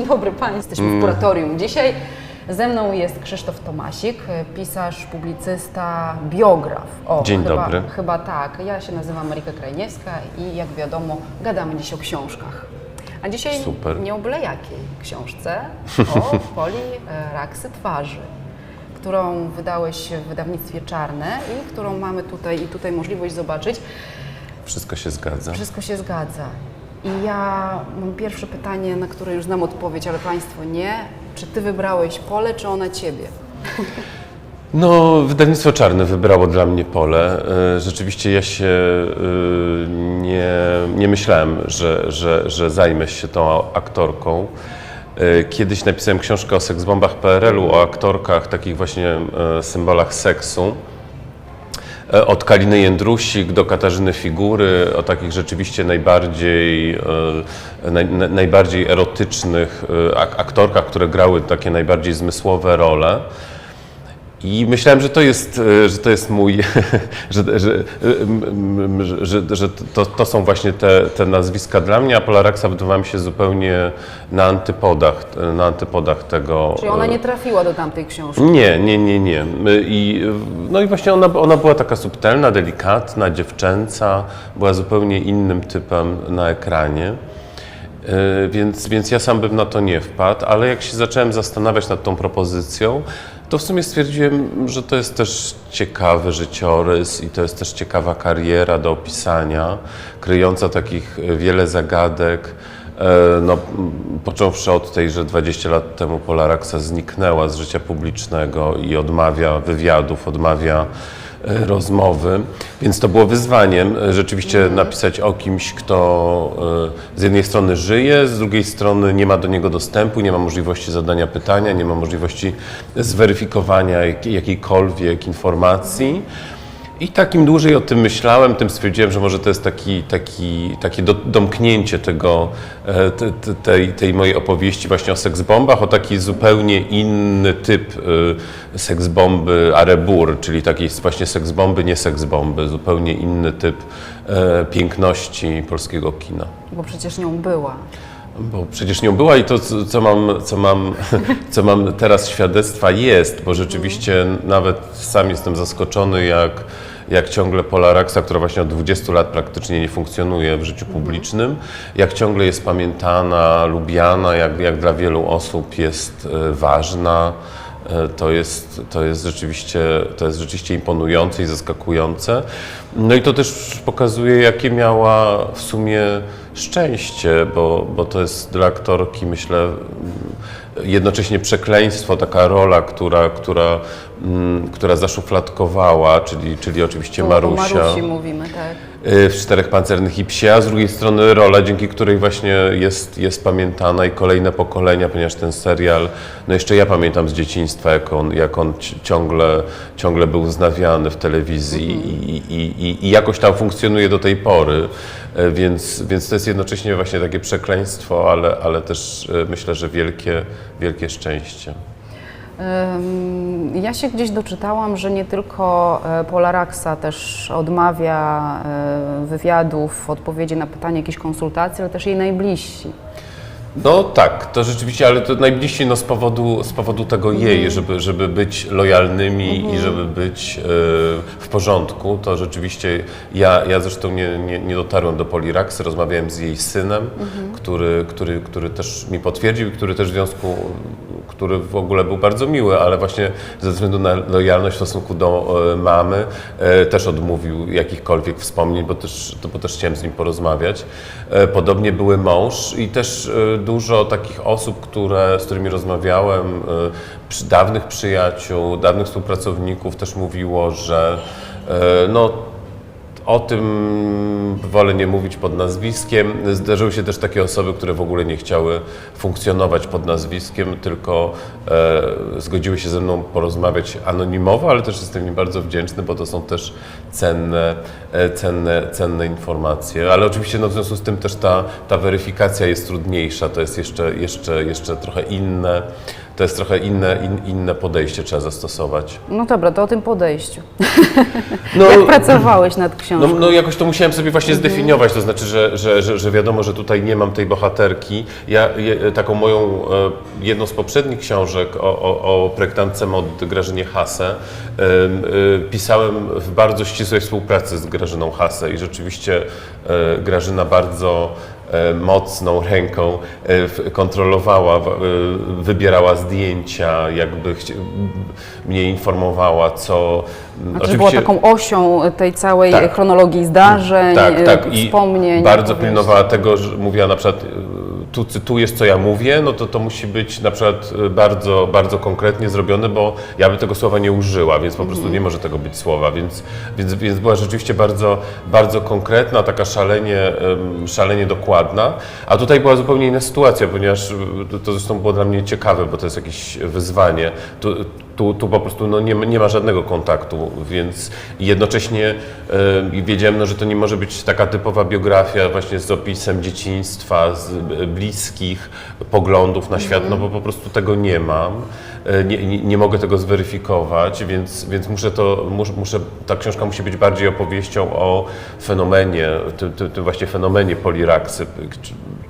Dzień dobry Państwu, jesteśmy w kuratorium. Dzisiaj ze mną jest Krzysztof Tomasik, pisarz, publicysta, biograf. O, Dzień chyba, dobry. Chyba tak. Ja się nazywam Marika Krajniewska i jak wiadomo gadamy dziś o książkach. A dzisiaj Super. nie o byle jakiej książce, o Poli e, Raksy Twarzy, którą wydałeś w wydawnictwie Czarne i którą mamy tutaj i tutaj możliwość zobaczyć. Wszystko się zgadza. Wszystko się zgadza. I ja mam pierwsze pytanie, na które już znam odpowiedź, ale Państwo nie. Czy Ty wybrałeś pole, czy ona Ciebie? No, wydawnictwo Czarne wybrało dla mnie pole. E, Rzeczywiście ja się e, nie, nie myślałem, że, że, że zajmę się tą aktorką. E, Kiedyś napisałem książkę o seksbombach PRL-u, o aktorkach, takich właśnie symbolach seksu. E, Od Kaliny Jędrusik do Katarzyny Figury, o takich rzeczywiście najbardziej, e, naj, na- najbardziej erotycznych e, ak- aktorkach, które grały takie najbardziej zmysłowe role. I myślałem, że to jest, e, że to jest mój, że, że, że, że, to, to są właśnie te, te nazwiska dla mnie, a Polaraxa wydawała mi się zupełnie na antypodach, na antypodach tego. Czyli ona e, nie trafiła do tamtej książki. nie, nie, nie, nie. I, no i właśnie ona, ona była taka subtelna, delikatna, dziewczęca, była zupełnie innym typem na ekranie. Yy, Więc, więc ja sam bym na to nie wpadł, ale jak się zacząłem zastanawiać nad tą propozycją, to w sumie stwierdziłem, że to jest też ciekawy życiorys i to jest też ciekawa kariera do opisania, kryjąca takich e, wiele zagadek. E, No, począwszy od tej, że 20 lat temu Polaraxa zniknęła z życia publicznego i odmawia wywiadów, odmawia rozmowy, więc to było wyzwaniem e, rzeczywiście napisać o kimś, kto e, z jednej strony żyje, z drugiej strony nie ma do niego dostępu, nie ma możliwości zadania pytania, nie ma możliwości zweryfikowania jak- jakiejkolwiek informacji. I tak im dłużej o tym myślałem, tym stwierdziłem, że może to jest taki, taki, takie do, domknięcie tego, e, te, te, tej, tej mojej opowieści właśnie o seksbombach, o taki zupełnie inny typ e, seksbomby arebur, czyli takiej właśnie seksbomby, nie seksbomby, zupełnie inny typ e, piękności polskiego kina. Bo przecież nią była. Bo przecież nią była i to, co mam, co mam, co mam teraz świadectwa jest, bo rzeczywiście nawet sam jestem zaskoczony, jak, jak ciągle Polaraxa, która właśnie od 20 lat praktycznie nie funkcjonuje w życiu publicznym, jak ciągle jest pamiętana, lubiana, jak, jak dla wielu osób jest e, ważna. E, To jest, to, jest rzeczywiście, to jest rzeczywiście imponujące i zaskakujące. No i to też pokazuje, jakie miała w sumie szczęście, bo, bo to jest dla aktorki, myślę, jednocześnie przekleństwo, taka rola, która, która, mm, która zaszufladkowała, czyli, czyli oczywiście Tu o Marusia. Marusi mówimy, tak. Y, w Czterech Pancernych i Psie, a z drugiej strony rola, dzięki której właśnie jest, jest pamiętana i kolejne pokolenia, ponieważ ten serial, no jeszcze ja pamiętam z dzieciństwa, jak on, jak on ci- ciągle, ciągle był znawiany w telewizji i, i, i, i jakoś tam funkcjonuje do tej pory, Y, więc, więc to jest jednocześnie właśnie takie przekleństwo, ale, ale też y, myślę, że wielkie, wielkie szczęście. Ja się gdzieś doczytałam, że nie tylko e, Polaraxa też odmawia e, wywiadów, odpowiedzi na pytania, jakichś konsultacji, ale też jej najbliżsi. No tak, to rzeczywiście, ale to najbliżsi no, z, powodu, z powodu tego jej, żeby, żeby być lojalnymi i żeby być e, w porządku, to rzeczywiście ja, ja zresztą nie, nie, nie dotarłem do Poliraxy, rozmawiałem z jej synem, który, który, który też mi potwierdził i który też w związku, który w ogóle był bardzo miły, ale właśnie ze względu na lojalność w stosunku do e, mamy e, też odmówił jakichkolwiek wspomnień, bo też, to, bo też chciałem z nim porozmawiać. E, Podobnie były mąż i też dużo takich osób, które, z którymi rozmawiałem, e, przy, dawnych przyjaciół, dawnych współpracowników też mówiło, że e, no, o tym wolę nie mówić pod nazwiskiem. Zdarzyły się też takie osoby, które w ogóle nie chciały funkcjonować pod nazwiskiem, tylko e, zgodziły się ze mną porozmawiać anonimowo, ale też jestem im bardzo wdzięczny, bo to są też cenne, e, cenne, cenne informacje. Ale oczywiście no, w związku z tym też ta, ta weryfikacja jest trudniejsza, to jest jeszcze, jeszcze, jeszcze trochę inne to jest trochę inne, in, inne podejście trzeba zastosować. No dobra, to o tym podejściu. No, Jak pracowałeś nad No, książką? no jakoś to musiałem sobie właśnie Mhm. zdefiniować, to znaczy, że, że, że, że wiadomo, że tutaj nie mam tej bohaterki. Ja je, taką moją, e, jedną z poprzednich książek o, o, o projektantce mod Grażynie Hase e, pisałem w bardzo ścisłej współpracy z Grażyną Hase i rzeczywiście e, Grażyna bardzo mocną ręką e, kontrolowała, e, wybierała zdjęcia, jakby mnie informowała, co... Znaczy, że była taką osią tej całej Tak. chronologii zdarzeń, Tak, e, tak. I wspomnień. bardzo opowieści. pilnowała tego, że mówiła na przykład, tu cytujesz, co ja mówię, no to to musi być na przykład y, bardzo, bardzo konkretnie zrobione, bo ja bym tego słowa nie użyła, więc po prostu nie może tego być słowa, więc, więc, więc była rzeczywiście bardzo, bardzo konkretna, taka szalenie, szalenie dokładna, a tutaj była zupełnie inna sytuacja, ponieważ y, to zresztą było dla mnie ciekawe, bo to jest jakieś wyzwanie. Tu, tu, tu po prostu no, nie, nie ma żadnego kontaktu, więc jednocześnie y, wiedziałem, no, że to nie może być taka typowa biografia właśnie z opisem dzieciństwa, z y, bliskich poglądów na świat, no bo po prostu tego nie mam. Y, Nie, nie, nie mogę tego zweryfikować, więc, więc muszę to, mus, muszę, ta książka musi być bardziej opowieścią o fenomenie, tym, tym, tym właśnie fenomenie poliraksy.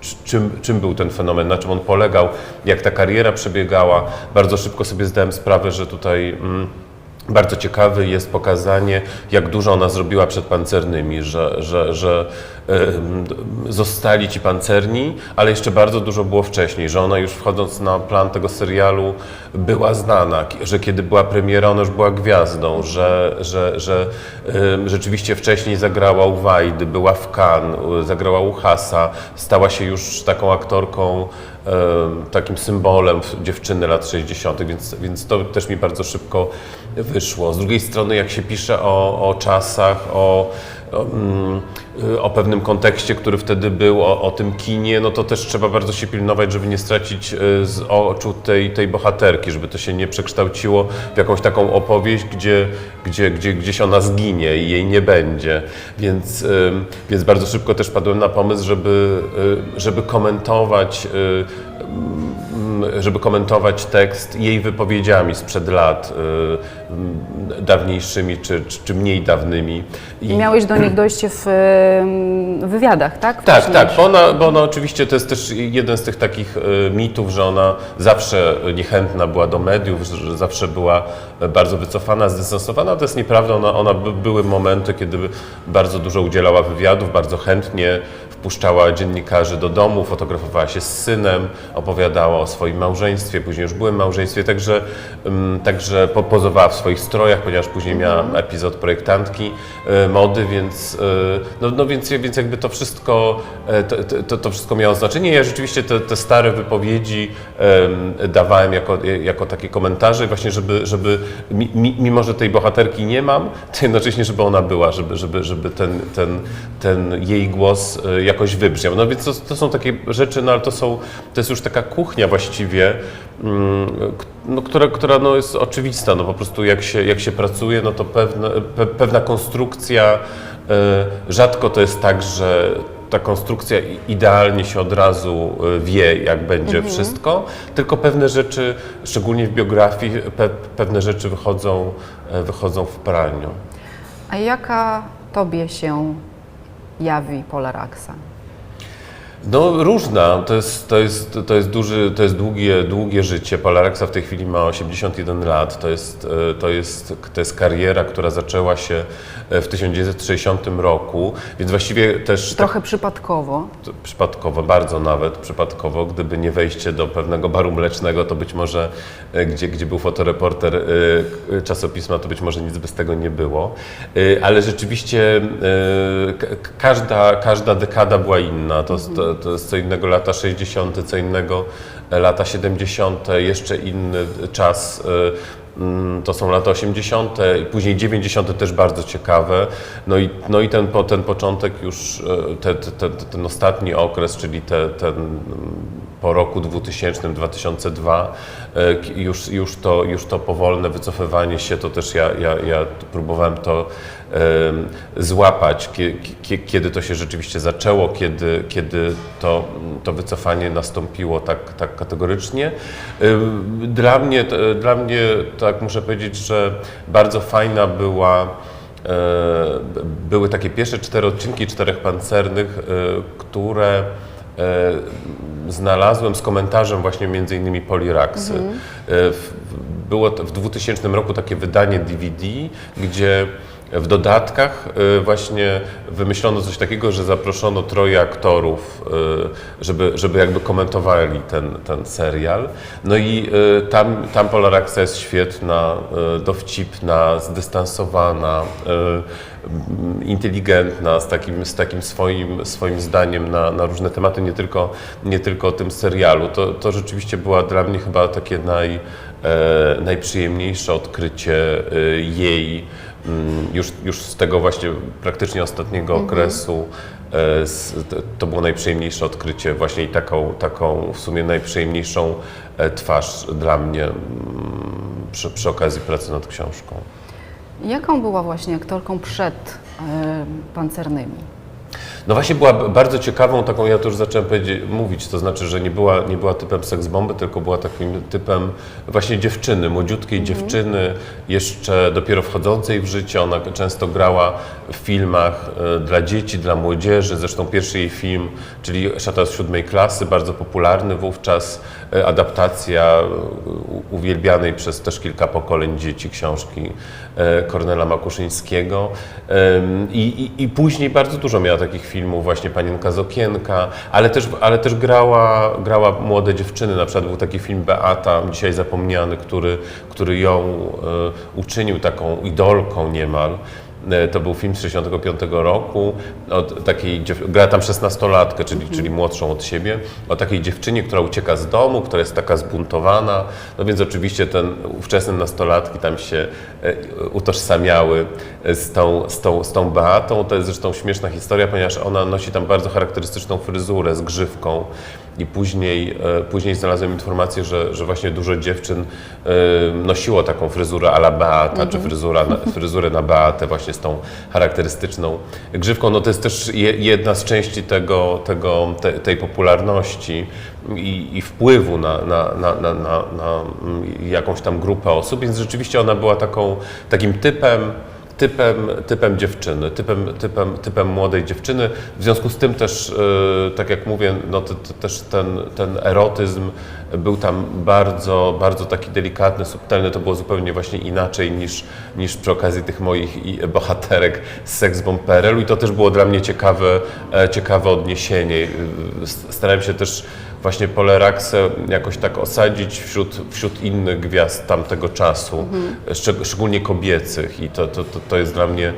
Czy- czy- Czym, czym był ten fenomen, na czym on polegał, jak ta kariera przebiegała. Bardzo szybko sobie zdałem sprawę, że tutaj mm, bardzo ciekawe jest pokazanie, jak dużo ona zrobiła przed pancernymi, że, że, że zostali ci pancerni, ale jeszcze bardzo dużo było wcześniej, że ona już wchodząc na plan tego serialu była znana, że kiedy była premiera, ona już była gwiazdą, że, że, że rzeczywiście wcześniej zagrała u Wajdy, była w Cannes, zagrała u Hasa, stała się już taką aktorką, takim symbolem dziewczyny lat 60., więc, więc to też mi bardzo szybko wyszło. Z drugiej strony, jak się pisze o, o czasach, o, o, mm, y, o pewnym kontekście, który wtedy był, o, o tym kinie, no to też trzeba bardzo się pilnować, żeby nie stracić y, z oczu tej, tej bohaterki, żeby to się nie przekształciło w jakąś taką opowieść, gdzie, gdzie, gdzie gdzieś ona zginie i jej nie będzie. Więc, ym, więc bardzo szybko też padłem na pomysł, żeby, y, żeby komentować y, żeby komentować tekst jej wypowiedziami sprzed lat, y, dawniejszymi czy, czy, czy mniej dawnymi. I- miałeś do nich dojście w wywiadach, tak? tak, Wcześniej. tak, bo ona, bo ona oczywiście to jest też jeden z tych takich y, mitów, że ona zawsze niechętna była do mediów, że zawsze była bardzo wycofana, zdystansowana. To jest nieprawda, ona, ona by, były momenty, kiedy bardzo dużo udzielała wywiadów, bardzo chętnie wpuszczała dziennikarzy do domu, fotografowała się z synem, opowiadała o swoim małżeństwie, później już byłem w małżeństwie, także, ym, także po- pozowała w swoich strojach, ponieważ później miała epizod projektantki y, mody, więc, y, no, no więc, więc jakby to wszystko, e, to, to, to wszystko miało znaczenie. Ja rzeczywiście te, te stare wypowiedzi em, dawałem jako, jako takie komentarze właśnie, żeby, żeby mi- mi- mimo, że tej bohaterki nie mam, to jednocześnie, żeby ona była, żeby, żeby, żeby ten, ten, ten jej głos e, jakoś wybrzmiał. No więc to, to są takie rzeczy, no ale to są, to jest już taka kuchnia właściwie, mm, no, która, która no, jest oczywista, no po prostu jak się, jak się pracuje, no to pewne, pe, pewna konstrukcja, e, rzadko to jest tak, że ta konstrukcja idealnie się od razu e, wie, jak będzie wszystko, tylko pewne rzeczy, szczególnie w biografii, pe, pewne rzeczy wychodzą, e, wychodzą w praniu. A jaka tobie się jawi Polaraxa? No różna, to jest, to jest, to jest, duży, to jest długie, długie życie. Polaraxa w tej chwili ma 81 lat. To jest, e, to, jest, to jest kariera, która zaczęła się e, w 1960 roku, więc właściwie też tak Trochę przypadkowo. przypadkowo, bardzo nawet przypadkowo, gdyby nie wejście do pewnego baru mlecznego, to być może, e, gdzie, gdzie był fotoreporter czasopisma, to być może nic by z tego nie było. Ale rzeczywiście ka- każda, każda dekada była inna. To, to, to jest co innego lata 60., co innego e, lata 70., jeszcze inny czas. e, mm, To są lata 80., i później 90. też bardzo ciekawe. No i, no i ten, ten początek już, e, te, te, te, ten ostatni okres, czyli te, ten mm, po roku 2000, 2002, e, już, już, to, już to powolne wycofywanie się, to też ja, ja, ja próbowałem to złapać, kie- kie- kiedy to się rzeczywiście zaczęło, kiedy, kiedy to, to wycofanie nastąpiło tak, tak kategorycznie. Dla mnie, dla mnie, tak muszę powiedzieć, że bardzo fajna była e, były takie pierwsze cztery odcinki czterech pancernych, e, które e, znalazłem z komentarzem właśnie między innymi Poliraxy. E, w- Było to w 2000 roku takie wydanie DVD, gdzie w dodatkach e, właśnie wymyślono coś takiego, że zaproszono troje aktorów, e, żeby, żeby jakby komentowali ten, ten serial. No i e, tam, tam Polaraxa jest świetna, dowcipna, zdystansowana, inteligentna, z takim, z takim swoim, swoim zdaniem na, na różne tematy, nie tylko, nie tylko o tym serialu. To, to rzeczywiście była dla mnie chyba takie naj, e, najprzyjemniejsze odkrycie jej już, już z tego właśnie praktycznie ostatniego okresu. e, To było najprzyjemniejsze odkrycie, właśnie i taką, taką w sumie najprzyjemniejszą e, twarz dla mnie mm, przy, przy okazji pracy nad książką. Jaką była właśnie aktorką przed e, pancernymi? No właśnie była bardzo ciekawą taką, ja to już zacząłem powiedzieć, mówić, to znaczy, że nie była, nie była typem seksbomby, tylko była takim typem właśnie dziewczyny, młodziutkiej dziewczyny, jeszcze dopiero wchodzącej w życie. Ona często grała w filmach e, dla dzieci, dla młodzieży. Zresztą pierwszy jej film, czyli Szata z siódmej klasy, bardzo popularny wówczas, adaptacja e, uwielbianej przez też kilka pokoleń dzieci książki e, Kornela Makuszyńskiego. I, i, I później bardzo dużo miała takich filmów, właśnie Panienka z okienka, ale też, ale też grała, grała młode dziewczyny. Na przykład był taki film Beata, dzisiaj zapomniany, który, który ją e, uczynił taką idolką niemal. E, To był film z 1965 roku, od takiej, gra tam 16-latkę, czyli, czyli młodszą od siebie, o takiej dziewczynie, która ucieka z domu, która jest taka zbuntowana, no więc oczywiście ten ówczesne nastolatki tam się e, utożsamiały z tą, z, tą, z tą Beatą. To jest zresztą śmieszna historia, ponieważ ona nosi tam bardzo charakterystyczną fryzurę z grzywką i później, e, później znalazłem informację, że, że właśnie dużo dziewczyn e, nosiło taką fryzurę a la Beata, czy fryzura na, fryzurę na Beatę właśnie z tą charakterystyczną grzywką. No to jest też je, jedna z części tego, tego, te, tej popularności i, i wpływu na, na, na, na, na, na mm, jakąś tam grupę osób, więc rzeczywiście ona była taką, takim typem typem, typem dziewczyny, typem, typem, typem młodej dziewczyny. W związku z tym też, e, tak jak mówię, no to, to też ten, ten erotyzm był tam bardzo, bardzo taki delikatny, subtelny. To było zupełnie właśnie inaczej niż, niż przy okazji tych moich bohaterek z Sex Bomb PRL-u i to też było dla mnie ciekawe, e, ciekawe odniesienie. Starałem się też właśnie Poleraxę jakoś tak osadzić wśród, wśród innych gwiazd tamtego czasu, szczeg- szczególnie kobiecych. I to, to, to, to jest dla mnie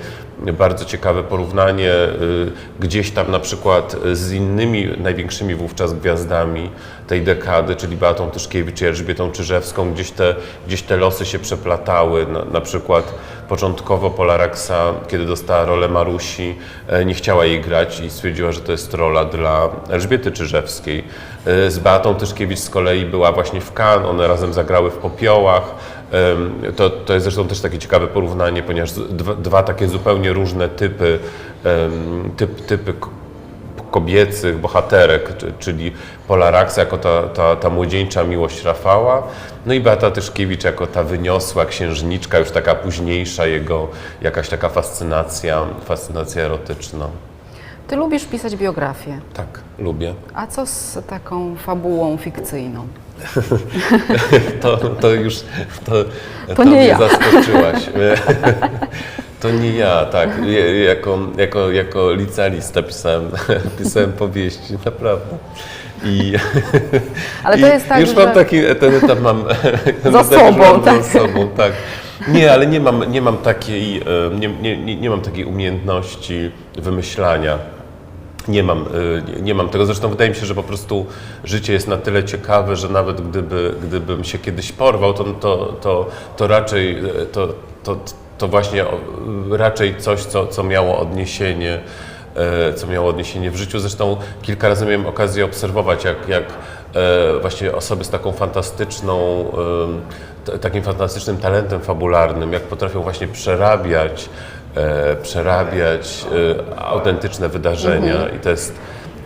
bardzo ciekawe porównanie y, gdzieś tam na przykład z innymi największymi wówczas gwiazdami tej dekady, czyli Beatą Tyszkiewicz i Elżbietą Czyżewską, gdzieś te, gdzieś te losy się przeplatały, na, na przykład początkowo Polaraxa, kiedy dostała rolę Marusi, e, nie chciała jej grać i stwierdziła, że to jest rola dla Elżbiety Czyżewskiej. E, Z Beatą Tyszkiewicz z kolei była właśnie w Cannes, one razem zagrały w Popiołach. To, to jest zresztą też takie ciekawe porównanie, ponieważ dwa, dwa takie zupełnie różne typy, typ, typy kobiecych bohaterek, czy- czyli Polaraxa jako ta, ta, ta młodzieńcza miłość Rafała, no i Beata Tyszkiewicz jako ta wyniosła księżniczka, już taka późniejsza jego jakaś taka fascynacja, fascynacja erotyczna. Ty lubisz pisać biografię, Tak, lubię. a co z taką fabułą fikcyjną? To, to już to, To nie mnie ja. zaskoczyłaś. To nie ja, tak. Jako, jako, jako licealista pisałem, pisałem powieści, naprawdę. I, Ale to jest tak, Już że- mam taki, ten etap mam Za sobą, mam tak. Za sobą, tak. Nie, ale nie mam, nie mam takiej, e, nie, nie, nie, nie mam takiej umiejętności wymyślania. Nie mam, y, nie mam tego. Zresztą wydaje mi się, że po prostu życie jest na tyle ciekawe, że nawet gdyby, gdybym się kiedyś porwał, to, to, to, to raczej y, to, to, to właśnie o, raczej coś, co, co miało odniesienie co miało odniesienie w życiu. Zresztą kilka razy miałem okazję obserwować, jak, jak właśnie osoby z taką fantastyczną, takim fantastycznym talentem fabularnym, jak potrafią właśnie przerabiać przerabiać e, autentyczne wydarzenia i to jest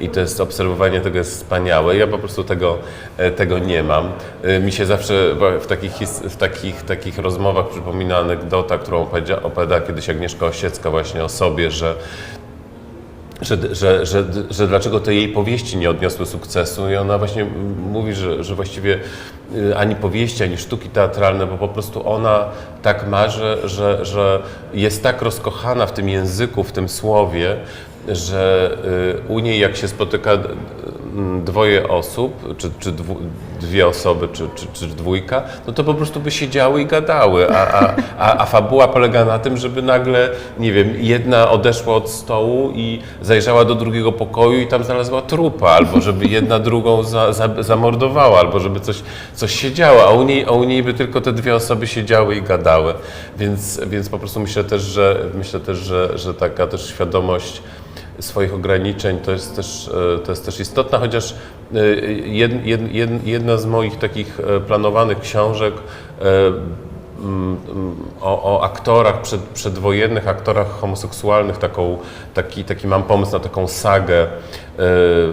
i to jest obserwowanie tego jest wspaniałe. Ja po prostu tego, e, tego nie mam. E, Mi się zawsze w takich, w takich, takich rozmowach przypomina anegdota, którą opowiadała kiedyś Agnieszka Osiecka właśnie o sobie, że że, że, że, że dlaczego te jej powieści nie odniosły sukcesu? I ona właśnie mówi, że, że właściwie y, ani powieści, ani sztuki teatralne, bo po prostu ona tak marzy, że, że jest tak rozkochana w tym języku, w tym słowie, że y, u niej jak się spotyka dwoje osób, czy, czy dwu, dwie osoby, czy, czy, czy dwójka, no to po prostu by siedziały i gadały, a, a, a, a fabuła polega na tym, żeby nagle, nie wiem, jedna odeszła od stołu i zajrzała do drugiego pokoju i tam znalazła trupa, albo żeby jedna drugą za, za, zamordowała, albo żeby coś, coś się działo, a u, niej, a u niej by tylko te dwie osoby siedziały i gadały. Więc, więc po prostu myślę też, że myślę też, że, że taka też świadomość swoich ograniczeń to jest też, e, to jest też istotna, chociaż e, jed, jed, jed, jedna z moich takich e, planowanych książek o, o aktorach przed, przedwojennych, aktorach homoseksualnych, taką, taki, taki mam pomysł na taką sagę,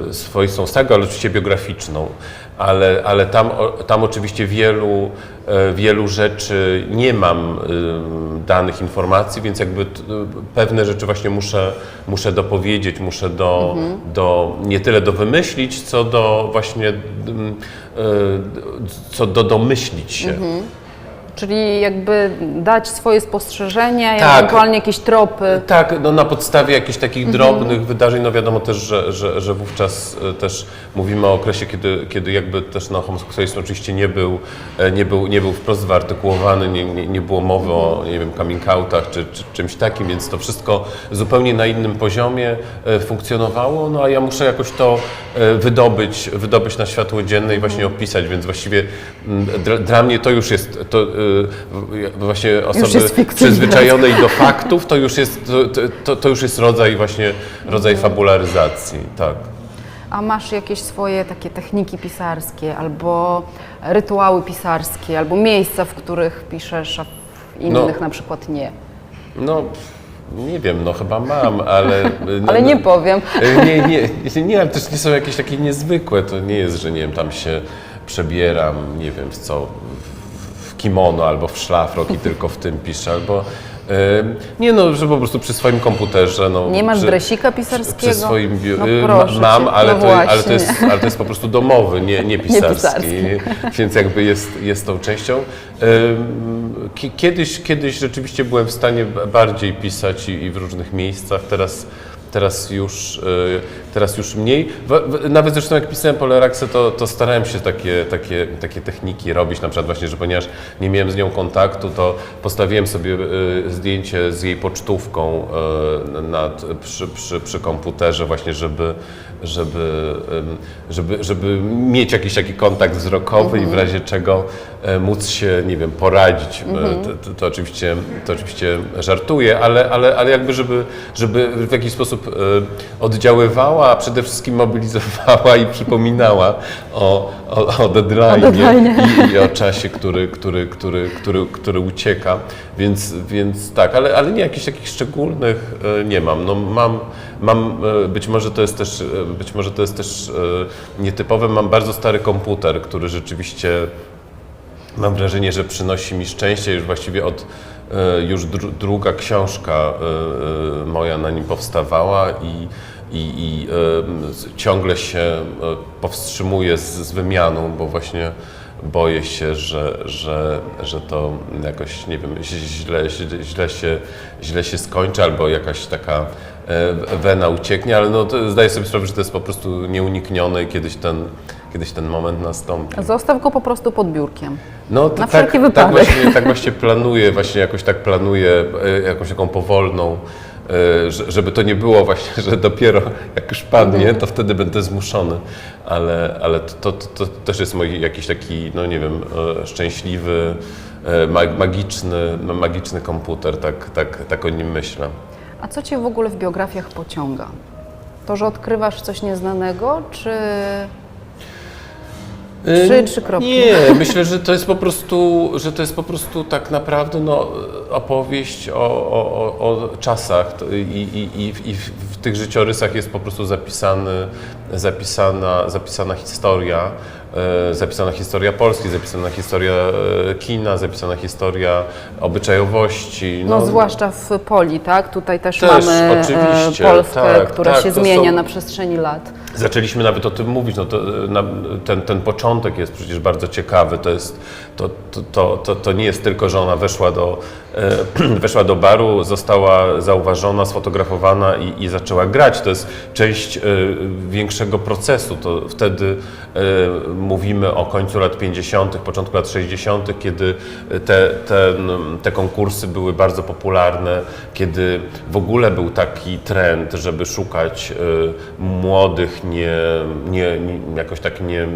e, swoistą sagę, ale oczywiście biograficzną, ale, ale tam, o- tam oczywiście wielu, e, wielu rzeczy nie mam y, danych informacji, więc jakby t- pewne rzeczy właśnie muszę, muszę dopowiedzieć, muszę do, do, nie tyle do wymyślić, co do właśnie co do domyślić się. Czyli jakby dać swoje spostrzeżenia, Tak. ewentualnie jakieś tropy. Tak, no na podstawie jakichś takich drobnych wydarzeń, no wiadomo też, że, że, że wówczas e, też mówimy o okresie, kiedy, kiedy jakby też no, homoseksualizm oczywiście nie był, e, nie był, nie był wprost wyartykułowany, nie, nie, nie było mowy o, nie wiem, coming outach czy, czy czymś takim, więc to wszystko zupełnie na innym poziomie e, funkcjonowało, no a ja muszę jakoś to e, wydobyć, wydobyć na światło dzienne i właśnie opisać, więc właściwie dla, mnie to już jest, to e, właśnie osoby jest fikcyjne. przyzwyczajone i do faktów, to już jest, to, to, już jest rodzaj właśnie, rodzaj fabularyzacji, tak. A masz jakieś swoje takie techniki pisarskie, albo rytuały pisarskie, albo miejsca, w których piszesz, a w innych No. na przykład nie. No, nie wiem, no chyba mam, ale... no, Ale nie powiem. Nie, nie, nie, nie, ale też nie są jakieś takie niezwykłe, to nie jest, że nie wiem, tam się przebieram, nie wiem w co, kimono albo w szlafrok i tylko w tym piszę, albo... em, nie no, że po prostu przy swoim komputerze, no... Nie masz przy, dresika pisarskiego? przy swoim biu- No y, proszę mam, ale, no to, ale, to jest, ale to jest po prostu domowy, nie, nie pisarski, pisarski. więc jakby jest, jest tą częścią. Kiedyś, kiedyś rzeczywiście byłem w stanie bardziej pisać i, i w różnych miejscach, teraz, teraz, już, y, teraz już mniej. Nawet zresztą jak pisałem Poleraksę, to, to starałem się takie, takie, takie techniki robić, na przykład właśnie, że ponieważ nie miałem z nią kontaktu, to postawiłem sobie y, zdjęcie z jej pocztówką y, nad, przy, przy, przy komputerze właśnie, żeby, żeby, żeby, żeby mieć jakiś taki kontakt wzrokowy i w razie czego e, móc się, nie wiem, poradzić. E, To, to, to, oczywiście, to oczywiście żartuję, ale, ale, ale jakby, żeby, żeby w jakiś sposób e, a przede wszystkim mobilizowała i przypominała o, o, o deadline i, i o czasie, który, który, który, który, który ucieka. Więc, więc tak, ale, ale nie jakichś takich szczególnych e, nie mam. No, mam, mam e, być może to jest też, e, być może to jest też nietypowe, mam bardzo stary komputer, który rzeczywiście mam wrażenie, że przynosi mi szczęście już właściwie od już dru, druga książka moja na nim powstawała i, i, i ciągle się e, powstrzymuję z, z wymianą, bo właśnie boję się, że, że, że to jakoś, nie wiem, źle, źle, źle, się, źle się skończy albo jakaś taka e, wena ucieknie, ale no, zdaję sobie sprawę, że to jest po prostu nieuniknione i kiedyś ten, kiedyś ten moment nastąpi. Zostaw go po prostu pod biurkiem. No to Na tak, wszelki tak, wypadek. właśnie, tak właśnie planuję, właśnie jakoś tak planuję, e, jakąś taką powolną, żeby to nie było właśnie, że dopiero jak już padnie, to wtedy będę zmuszony, ale, ale to, to, to też jest mój jakiś taki, no nie wiem, e, szczęśliwy, e, ma- magiczny, magiczny komputer, tak, tak, tak o nim myślę. A co Cię w ogóle w biografiach pociąga? To, że odkrywasz coś nieznanego, czy Trzy, trzy kropki. Nie, myślę, że to jest po prostu, że to jest po prostu tak naprawdę no, opowieść o, o, o, czasach i, i, i, i w tych życiorysach jest po prostu zapisany, zapisana, zapisana historia, e, zapisana historia Polski, zapisana historia e, kina, zapisana historia obyczajowości. No, zwłaszcza w Poli, tak? Tutaj też, Też, mamy e, Polskę, tak, która tak, się zmienia są- na przestrzeni lat. Zaczęliśmy nawet o tym mówić, no to, e, na, ten, ten początek jest przecież bardzo ciekawy, to, jest, to, to, to, to, nie jest tylko, że ona weszła do, e, weszła do baru, została zauważona, sfotografowana i, i zaczęła grać, to jest część e, większego procesu, to wtedy e, mówimy o końcu lat 50., początku lat 60., kiedy te, te, te konkursy były bardzo popularne, kiedy w ogóle był taki trend, żeby szukać e, młodych, nie, nie, nie jakoś tak nie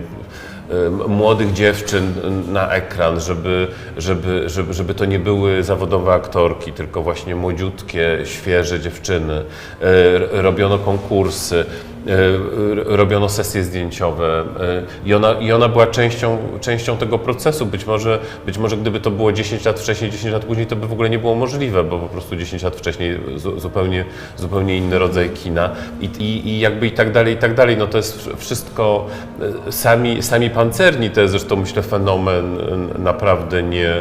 młodych dziewczyn na ekran, żeby, żeby, żeby, żeby to nie były zawodowe aktorki, tylko właśnie młodziutkie, świeże dziewczyny. E, Robiono konkursy, robiono sesje zdjęciowe e, i ona, i ona była częścią, częścią tego procesu. Być może, być może gdyby to było 10 lat wcześniej, 10 lat później, to by w ogóle nie było możliwe, bo po prostu 10 lat wcześniej zu- zupełnie, zupełnie inny rodzaj kina i, i, i jakby i tak dalej, i tak dalej. No to jest wszystko e, sami, sami pancerni, to jest zresztą myślę fenomen e, naprawdę nie,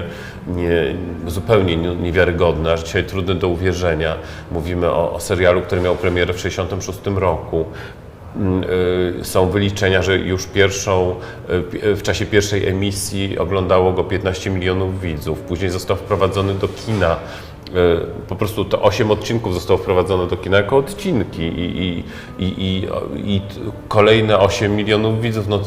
nie, zupełnie nie- niewiarygodny, aż dzisiaj trudny do uwierzenia. Mówimy o, o serialu, który miał premierę w 1966 roku. Mm, y, Są wyliczenia, że już pierwszą, y, w czasie pierwszej emisji oglądało go 15 milionów widzów. Później został wprowadzony do kina. Y, Po prostu to 8 odcinków zostało wprowadzone do kina jako odcinki i, i, i, i, kolejne 8 milionów widzów. No,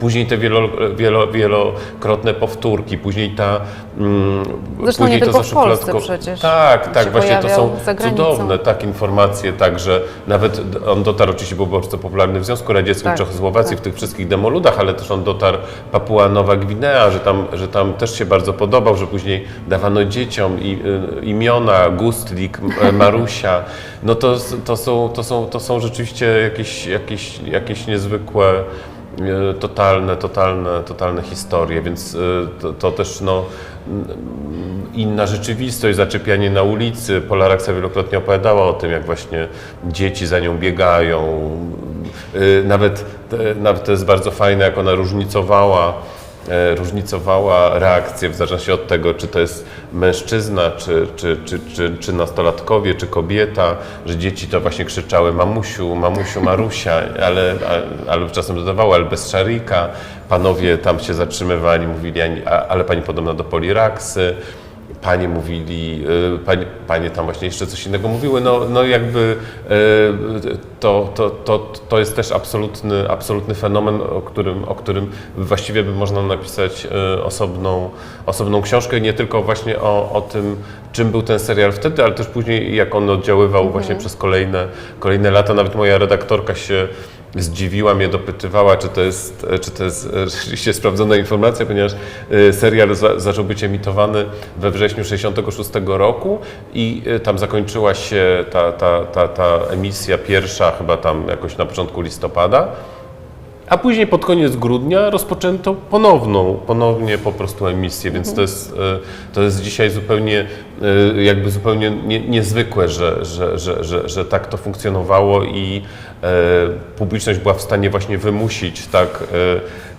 później te wielo, wielo, wielokrotne powtórki, później ta. Mm, Zresztą później nie tylko w zaszufladko- Polsce przecież. Tak, tak, właśnie to są cudowne tak informacje, tak, że nawet on dotarł, oczywiście był bardzo popularny w Związku Radzieckim, Tak, Czechosłowacji, tak. w tych wszystkich demoludach, ale też on dotarł Papua Nowa Gwinea, że tam, że tam też się bardzo podobał, że później dawano dzieciom i, y, imiona, Gustlik, e, Marusia. No to, to, są, to, są, to są rzeczywiście jakieś, jakieś, jakieś niezwykłe totalne, totalne, totalne historie, więc e, to, to też no, mm, inna rzeczywistość, zaczepianie na ulicy. Polaraksa wielokrotnie opowiadała o tym, jak właśnie dzieci za nią biegają. E, Nawet, e, nawet to jest bardzo fajne, jak ona różnicowała e, różnicowała reakcję w zależności od tego, czy to jest mężczyzna, czy, czy, czy, czy, czy nastolatkowie, czy kobieta, że dzieci to właśnie krzyczały mamusiu, mamusiu, Marusia, ale, ale czasem dodawały, ale bez szarika. Panowie tam się zatrzymywali, mówili, "Ani- a- ale pani podobna do poliraksy. Panie mówili, y, panie, panie tam właśnie jeszcze coś innego mówiły, no, no jakby y, to, to, to, to jest też absolutny, absolutny fenomen, o którym, o którym właściwie by można napisać y, osobną, osobną książkę, nie tylko właśnie o, o tym, czym był ten serial wtedy, ale też później jak on oddziaływał właśnie przez kolejne, kolejne lata. Nawet moja redaktorka się zdziwiła mnie, dopytywała, czy to jest, czy to jest rzeczywiście sprawdzona informacja, ponieważ e, serial za, zaczął być emitowany we wrześniu 66 roku i e, tam zakończyła się ta, ta, ta, ta emisja pierwsza chyba tam jakoś na początku listopada. A później pod koniec grudnia rozpoczęto ponowną, ponownie po prostu emisję, więc to jest, e, to jest dzisiaj zupełnie, e, jakby zupełnie nie, niezwykłe, że, że, że, że, że tak to funkcjonowało i e, publiczność była w stanie właśnie wymusić tak,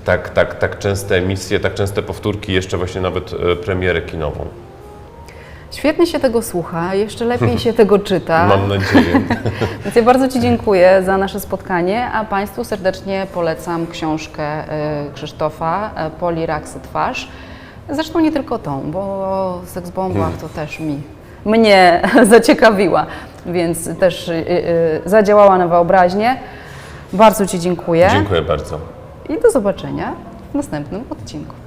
tak, tak, tak częste emisje, tak częste powtórki, jeszcze właśnie nawet premierę kinową. Świetnie się tego słucha, jeszcze lepiej się tego czyta. Mam nadzieję. Więc ja bardzo Ci dziękuję za nasze spotkanie, a Państwu serdecznie polecam książkę e, Krzysztofa e, Poli Raksy Twarz. Zresztą nie tylko tą, bo o seksbombach to też mi, mnie zaciekawiła, więc też e, zadziałała na wyobraźnię. Bardzo Ci dziękuję Dziękuję bardzo. i do zobaczenia w następnym odcinku.